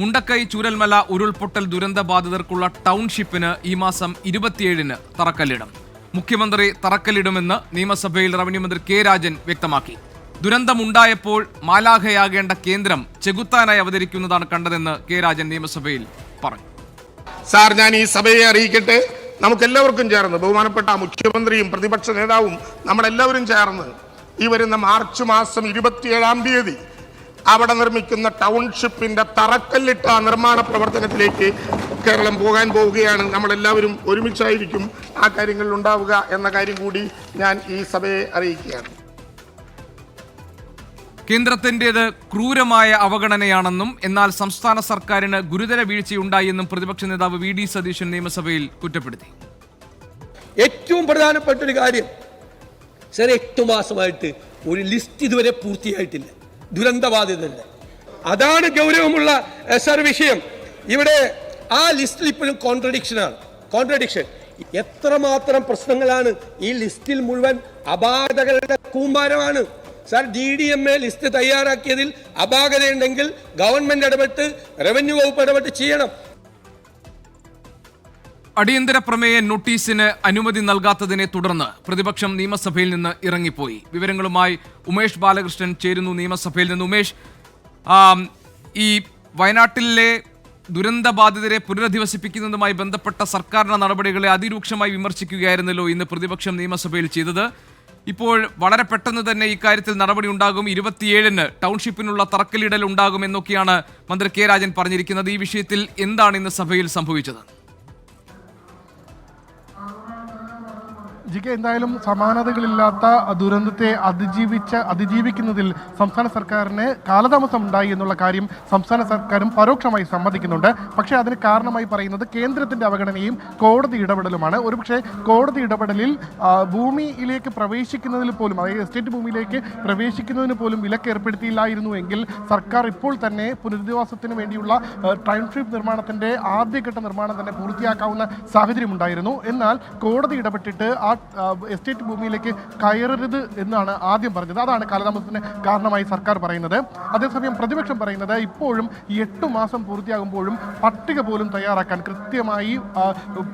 മുണ്ടക്കൈ ചൂരൽമല ഉരുൾപൊട്ടൽ ദുരന്ത ബാധിതർക്കുള്ള ടൗൺഷിപ്പിന് ഈ മാസം ഇരുപത്തിയേഴിന് തറക്കല്ലിടും. മുഖ്യമന്ത്രി തറക്കല്ലിടുമെന്ന് നിയമസഭയിൽ റവന്യൂ മന്ത്രി കെ രാജൻ വ്യക്തമാക്കി. ദുരന്തമുണ്ടായപ്പോൾ മാലാഖയാകേണ്ട കേന്ദ്രം ചെകുത്താനായി അവതരിക്കുന്നതാണ് കണ്ടതെന്ന് കെ രാജൻ നിയമസഭയിൽ പറഞ്ഞു. സാർ ഞാൻ ഈ സഭയെ അറിയിക്കട്ടെ. നമുക്കെല്ലാവർക്കും ചേർന്ന് ബഹുമാനപ്പെട്ട മുഖ്യമന്ത്രിയും പ്രതിപക്ഷ നേതാവും നമ്മളെല്ലാവരും ചേർന്ന് ഈ വരുന്ന മാർച്ച് മാസം ഇരുപത്തിയേഴാം തീയതി അവിടെ നിർമ്മിക്കുന്ന ടൗൺഷിപ്പിന്റെ തറക്കല്ലിട്ട നിർമ്മാണ പ്രവർത്തനത്തിലേക്ക് കേരളം പോകാൻ പോവുകയാണ്. നമ്മളെല്ലാവരും ഒരുമിച്ചായിരിക്കും ആ കാര്യങ്ങളിൽ ഉണ്ടാവുക എന്ന കാര്യം കൂടി ഞാൻ ഈ സഭയെ അറിയിക്കുകയാണ്. കേന്ദ്രത്തിന്റേത് ക്രൂരമായ അവഗണനയാണെന്നും എന്നാൽ സംസ്ഥാന സർക്കാരിന് ഗുരുതര വീഴ്ചയുണ്ടായെന്നും പ്രതിപക്ഷ നേതാവ് വി ഡി സതീശൻ നിയമസഭയിൽ കുറ്റപ്പെടുത്തി. ഏറ്റവും പ്രധാനപ്പെട്ട ഒരു കാര്യം സാർ എട്ട് മാസമായിട്ട് ഒരു ലിസ്റ്റ് ഇതുവരെ പൂർത്തിയായിട്ടില്ല. ദുരന്തബാധിതരുടെ. അതാണ് ഗൗരവമുള്ള സർ വിഷയം. ഇവിടെ ആ ലിസ്റ്റിൽ ഇപ്പോഴും കോൺട്രഡിക്ഷനാണ് കോൺട്രഡിക്ഷൻ എത്രമാത്രം പ്രശ്നങ്ങളാണ് ഈ ലിസ്റ്റിൽ മുഴുവൻ അപാകതകളുടെ കൂമ്പാരമാണ്. Sir D D M A list തയ്യാറാക്കിയതിൽ അപാകതയുണ്ടെങ്കിൽ ഗവൺമെന്റ് ഇടപെട്ട് റവന്യൂ വകുപ്പ് ഇടപെട്ട് ചെയ്യണം. അടിയന്തര പ്രമേയ നോട്ടീസിന് അനുമതി നൽകാത്തതിനെ തുടർന്ന് പ്രതിപക്ഷം നിയമസഭയിൽ നിന്ന് ഇറങ്ങിപ്പോയി. വിവരങ്ങളുമായി ഉമേഷ് ബാലകൃഷ്ണൻ ചേരുന്നു നിയമസഭയിൽ നിന്ന്. ഉമേഷ് ഈ വയനാട്ടിലെ ദുരന്ത ബാധിതരെ പുനരധിവസിപ്പിക്കുന്നതുമായി ബന്ധപ്പെട്ട സർക്കാരിന്റെ നടപടികളെ അതിരൂക്ഷമായി വിമർശിക്കുകയായിരുന്നല്ലോ ഇന്ന് പ്രതിപക്ഷം നിയമസഭയിൽ ചെയ്തത്. ഇപ്പോൾ വളരെ പെട്ടെന്ന് തന്നെ ഇക്കാര്യത്തിൽ നടപടി ഉണ്ടാകും. ഇരുപത്തിയേഴിന് ടൗൺഷിപ്പിനുള്ള തറക്കല്ലിടൽ ഉണ്ടാകും എന്നൊക്കെയാണ് മന്ത്രി കെ രാജൻ പറഞ്ഞിരിക്കുന്നത്. ഈ വിഷയത്തിൽ എന്താണ് ഇന്ന് സഭയിൽ സംഭവിച്ചത്? ജി കെ എന്തായാലും സമാനതകളില്ലാത്ത ദുരന്തത്തെ അതിജീവിച്ച അതിജീവിക്കുന്നതിൽ സംസ്ഥാന സർക്കാരിന് കാലതാമസം ഉണ്ടായി എന്നുള്ള കാര്യം സംസ്ഥാന സർക്കാരും പരോക്ഷമായി സമ്മതിക്കുന്നുണ്ട്. പക്ഷേ അതിന് കാരണമായി പറയുന്നത് കേന്ദ്രത്തിന്റെ അവഗണനയും കോടതി ഇടപെടലുമാണ്. ഒരുപക്ഷെ കോടതി ഇടപെടലിൽ ഭൂമിയിലേക്ക് പ്രവേശിക്കുന്നതിൽ പോലും അതായത് എസ്റ്റേറ്റ് ഭൂമിയിലേക്ക് പ്രവേശിക്കുന്നതിന് പോലും വിലക്ക് ഏർപ്പെടുത്തിയില്ലായിരുന്നു എങ്കിൽ സർക്കാർ ഇപ്പോൾ തന്നെ പുനരധിവാസത്തിന് വേണ്ടിയുള്ള ടൗൺഷിപ്പ് നിർമ്മാണത്തിന്റെ ആദ്യഘട്ട നിർമ്മാണം തന്നെ പൂർത്തിയാക്കാവുന്ന സാഹചര്യമുണ്ടായിരുന്നു. എന്നാൽ കോടതി ഇടപെട്ടിട്ട് ആ, എസ്റ്റേറ്റ് ഭൂമിയിലേക്ക് കയറരുത് എന്നാണ് ആദ്യം പറഞ്ഞത്. അതാണ് കാലതാമസത്തിന് കാരണമായി സർക്കാർ പറയുന്നത്. അതേസമയം പ്രതിപക്ഷം പറയുന്നത് ഇപ്പോഴും എട്ട് മാസം പൂർത്തിയാകുമ്പോഴും പട്ടിക പോലും തയ്യാറാക്കാൻ കൃത്യമായി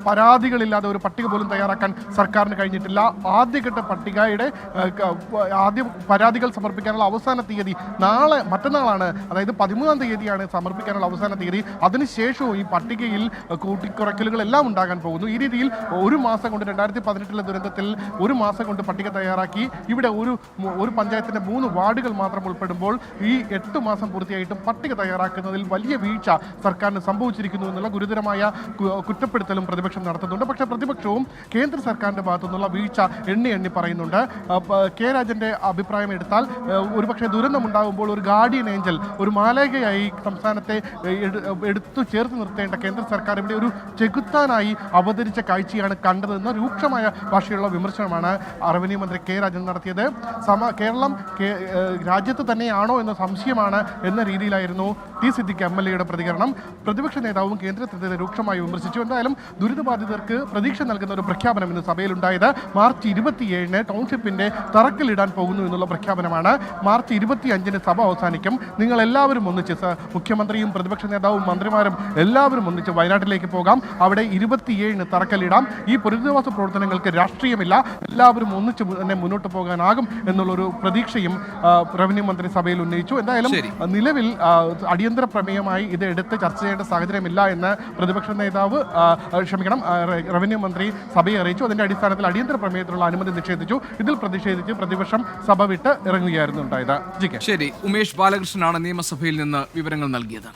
പരാതികളില്ലാതെ ഒരു പട്ടിക പോലും തയ്യാറാക്കാൻ സർക്കാരിന് കഴിഞ്ഞിട്ടില്ല. ആദ്യഘട്ട പട്ടികയുടെ ആദ്യം പരാതികൾ സമർപ്പിക്കാനുള്ള അവസാന തീയതി നാളെ മറ്റന്നാളാണ്. അതായത് പതിമൂന്നാം തീയതിയാണ് സമർപ്പിക്കാനുള്ള അവസാന തീയതി. അതിനുശേഷവും ഈ പട്ടികയിൽ കൂട്ടിക്കുറയ്ക്കലുകളെല്ലാം ഉണ്ടാകാൻ പോകുന്നു. ഈ രീതിയിൽ ഒരു മാസം കൊണ്ട് രണ്ടായിരത്തി പതിനെട്ടിലെ ദുരന്തത്തിൽ ഒരു മാസം കൊണ്ട് പട്ടിക തയ്യാറാക്കി. ഇവിടെ ഒരു ഒരു പഞ്ചായത്തിന്റെ മൂന്ന് വാർഡുകൾ മാത്രം ഉൾപ്പെടുമ്പോൾ ഈ എട്ട് മാസം പൂർത്തിയായിട്ടും പട്ടിക തയ്യാറാക്കുന്നതിൽ വലിയ വീഴ്ച സർക്കാരിന് സംഭവിച്ചിരിക്കുന്നു എന്നുള്ള ഗുരുതരമായ കുറ്റപ്പെടുത്തലും പ്രതിപക്ഷം നടത്തുന്നുണ്ട്. പക്ഷേ പ്രതിപക്ഷവും കേന്ദ്ര സർക്കാരിന്റെ ഭാഗത്തു നിന്നുള്ള വീഴ്ച എണ്ണി എണ്ണി പറയുന്നുണ്ട്. കെ രാജന്റെ അഭിപ്രായം എടുത്താൽ ഒരുപക്ഷെ ദുരന്തമുണ്ടാകുമ്പോൾ ഒരു ഗാർഡിയൻ ഏഞ്ചൽ ഒരു മാലേകയായി സംസ്ഥാനത്തെ എടുത്തു ചേർത്ത് നിർത്തേണ്ട കേന്ദ്ര സർക്കാർ ഇവിടെ ഒരു ചെകുത്താനായി അവതരിച്ച കാഴ്ചയാണ് കണ്ടതെന്ന് രൂക്ഷമായ ഭാഷയുള്ള വിമർശനമാണ് റവന്യൂ മന്ത്രി കെ രാജൻ നടത്തിയത്. സമ കേരളം രാജ്യത്ത് തന്നെയാണോ എന്ന സംശയമാണ് എന്ന രീതിയിലായിരുന്നു ടി സിദ്ദിഖ് എം എൽ എയുടെ പ്രതികരണം. പ്രതിപക്ഷ നേതാവും കേന്ദ്രത്തിനെതിരെ രൂക്ഷമായി വിമർശിച്ചു. എന്തായാലും ദുരിതബാധിതർക്ക് പ്രതീക്ഷ നൽകുന്ന ഒരു പ്രഖ്യാപനം ഇന്ന് സഭയിലുണ്ടായത് മാർച്ച് ഇരുപത്തിയേഴിന് ടൗൺഷിപ്പിന്റെ തറക്കല്ലിടാൻ പോകുന്നു എന്നുള്ള പ്രഖ്യാപനമാണ്. മാർച്ച് ഇരുപത്തി അഞ്ചിന് സഭ അവസാനിക്കും. നിങ്ങൾ എല്ലാവരും ഒന്നിച്ച് മുഖ്യമന്ത്രിയും പ്രതിപക്ഷ നേതാവും മന്ത്രിമാരും എല്ലാവരും ഒന്നിച്ച് വയനാട്ടിലേക്ക് പോകാം. അവിടെ ഇരുപത്തിയേഴിന് തറക്കല്ലിടാം. ഈ പുനരധിവാസ പ്രവർത്തനങ്ങൾക്ക് രാഷ്ട്രീയമില്ല. എല്ലാവരും ഒന്നിച്ച് തന്നെ മുന്നോട്ട് പോകാനാകും എന്നുള്ളൊരു പ്രതീക്ഷയും റവന്യൂ മന്ത്രി സഭയിൽ ഉന്നയിച്ചു. എന്തായാലും നിലവിൽ അടിയന്തര പ്രമേയമായി ഇത് എടുത്ത് ചർച്ച ചെയ്യേണ്ട സാഹചര്യമില്ല എന്ന് പ്രതിപക്ഷ നേതാവ് ക്ഷമിക്കണം റവന്യൂ മന്ത്രി സഭയെ അറിയിച്ചു. അതിന്റെ അടിസ്ഥാനത്തിൽ അടിയന്തര പ്രമേയത്തിലുള്ള അനുമതി നിഷേധിച്ചു. ഇതിൽ പ്രതിഷേധിച്ച് പ്രതിപക്ഷം സഭ വിട്ട് ഇറങ്ങുകയായിരുന്നു ഉണ്ടായത്. ശരി. ഉമേഷ് ബാലകൃഷ്ണനാണ് നിയമസഭയിൽ നിന്ന് വിവരങ്ങൾ നൽകിയത്.